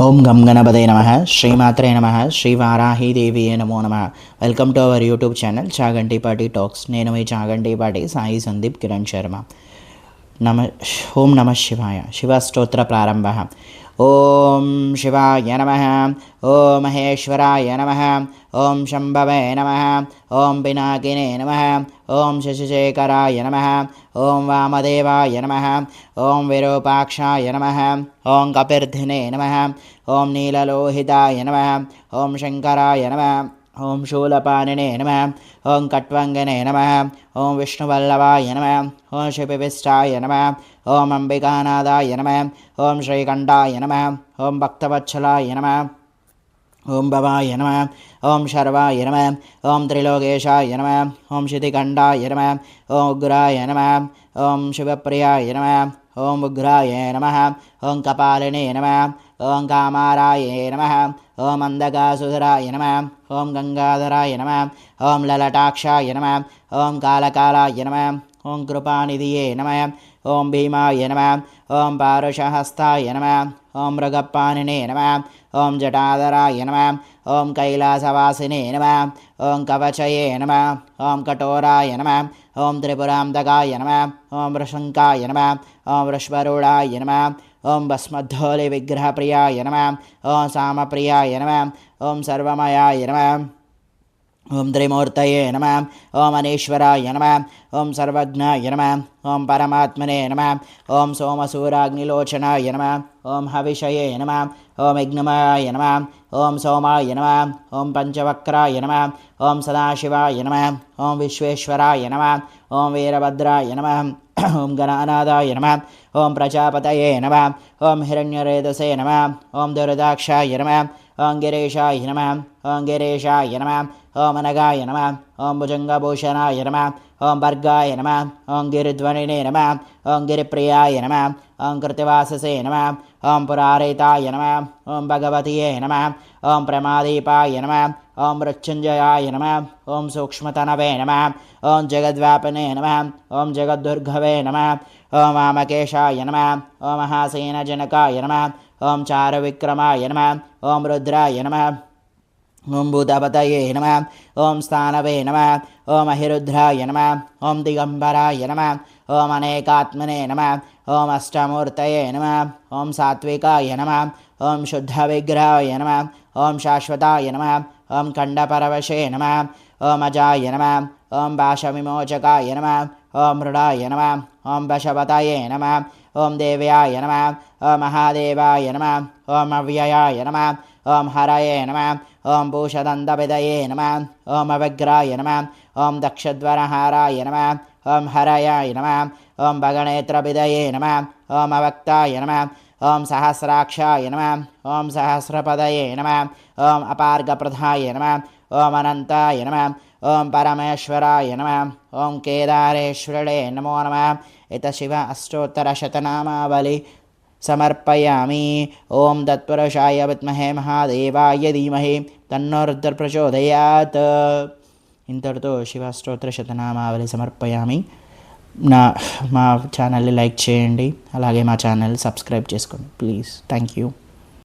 ఓం గం గణపదే నమ. శ్రీమాత్రే నమ. శ్రీ వారాహీదేవియే నమో నమ. Welcome to our YouTube channel Chagantipati talks. నేను మీ చాగంటిపాటి సాయి సందీప్ కిరణ్ శర్మ. నమ ఓం నమ శివాయ. శివస్తోత్ర ప్రారంభ. ఓం శివాయ నమ. ఓం మహేశ్వరాయ నమ. ఓం శంభవే నమ. ఓం పినాకినే నమ. ఓం శశిశేఖరాయ నమ. ఓం వామదేవాయ నమ. ఓం విరూపాక్షాయ నమ. ఓం కపిర్ధినే నమ. ఓం నీలలోహితాయ నమ. ఓం శంకరాయ నమ. ఓం శూలపాణినే నమ ఓం కట్వంగనే నమ ఓం విష్ణువల్లభాయ నమ ఓం శిపివిష్టాయ నమ ఓం అంబికానాథాయ నమ ఓం శ్రీకంఠాయ నమ ఓం భక్తవత్సలాయ నమ ఓం భవాయ నమ ఓం శర్వాయ నమ ఓం త్రిలోకేశాయ నమ ఓం శితిఖండాయ నమ ఓం ఉగ్రాయ నమ ఓం శివప్రియాయ నమ ఓం ఉగ్రాయ నమ ఓం కపాలినే నమ ఓం కామారాయ నమ ఓం అందగాసుధరాయ నమ ఓం గంగాధరాయ నమ ఓం లలటాక్షాయ నమ ఓం కాలకాలాయ నమ ఓం కృపానిధియే నమ ఓం భీమాయ నమ ఓం పారుషహస్తాయ నమ ఓం మృగపాణినే నమ ఓం జటాధరాయ నమ ఓం కైలాసవాసినే నమ ఓం కవచయే నమ ఓం కఠోరాయ నమ ఓం త్రిపురాంతకాయ నమ ఓం వృషంకాయ నమ ఓం వృష్వరుడాయ నమ ఓం భస్మద్ధోలి విగ్రహప్రియాయ నమ ఓం సామప్రియాయ నమ ఓం సర్వమయాయ నమ ఓం త్రిమూర్తయే నమ ఓం అనీశ్వరాయ నమ ఓం సర్వజ్ఞాయ నమ ఓం పరమాత్మనే నమ ఓం సోమసూరాగ్నిలోచనాయ నమ ఓం హవిషయే నమ ఓం యజ్ఞమాయ నమ ఓం సోమాయ నమ ఓం పంచవక్రాయ నమ ఓం సదాశివాయ నమ ఓం విశ్వేశ్వరాయ నమ ఓం వీరభద్రాయ నమ ఓం గణానాథాయ నమ ఓం ప్రజాపతయే నమ ఓం హిరణ్యరేదసే నమ ఓం దురదాక్షాయ నమ ఓం గిరీషాయ నమ ఓం గిరీషాయ నమ ఓం అనగాయ నమ ఓం భుజంగభూషణాయ నమ ఓం భర్గాయ నమ ఓం గిరిధ్వనినే నమ ఓం గిరిప్రియాయ నమ ఓం కృతివాససే నమ ఓం పురారేతాయ నమ ఓం భగవతియే నమ ఓం ప్రమాదీపాయ నమ ఓం మృత్యుంజయాయ నమ ఓం సూక్ష్మతనవే నమ ఓం జగద్వ్యాపనే నమ ఓం జగద్దుర్గవే నమ ఓం వామకేశాయ నమ ఓం మహాసేనజనకాయ నమ ఓం చారువిక్రమాయ నమ ఓం రుద్రాయ నమ ఓం భూతపతయే నమ ఓం స్థానవే నమ ఓం అహిరుద్రాయ నమ ఓం దిగంబరాయ నమ ఓం అనేకాత్మనే నమ ఓం అష్టమూర్తయే నమ ఓం సాత్వికాయ నమ ఓం శుద్ధ విగ్రహాయ నమ ఓం శాశ్వతాయ నమ ఓం ఖండపరవశే నమ ఓం అజాయ నమ ఓం భాషవిమోచకాయ నమ ఓం మృడాయ నమ ఓం వశవతయే నమ ఓం దేవ్యాయ నమ ఓం మహాదేవాయ నమ ఓం అవ్యయాయ నమ ఓం హరయే నమ ఓం భూషదంతపిదయే నమ ఓం అవిగ్రాయ నమ ఓం దక్షద్వరహారాయ నమ ఓం హరయాయ నమ ఓం భగణేత్రపిదయే నమ ఓం అవక్తాయ నమ ఓం సహస్రాక్షాయ నమ ఓం సహస్రపదయే నమ ఓం అపార్గప్రధాయ నమ ఓం అనంతాయ నమ ఓం పరమేశ్వరాయ నమ ఓం కేదారేశ్వరుడే నమో నమ. ఇత శివ అష్టోత్తరశతనామావళి సమర్పయామి. ఓం తత్పురుషాయ విద్మహే మహాదేవాయ ధీమహి. తన్నోరుద్ర ప్రచోదయాత్ ఇంతటితో శివాష్టోత్తర శతనామావళి సమర్పయామి. నా మా ఛానల్ని లైక్ చేయండి. అలాగే మా ఛానల్ సబ్స్క్రైబ్ చేసుకోండి. Please thank you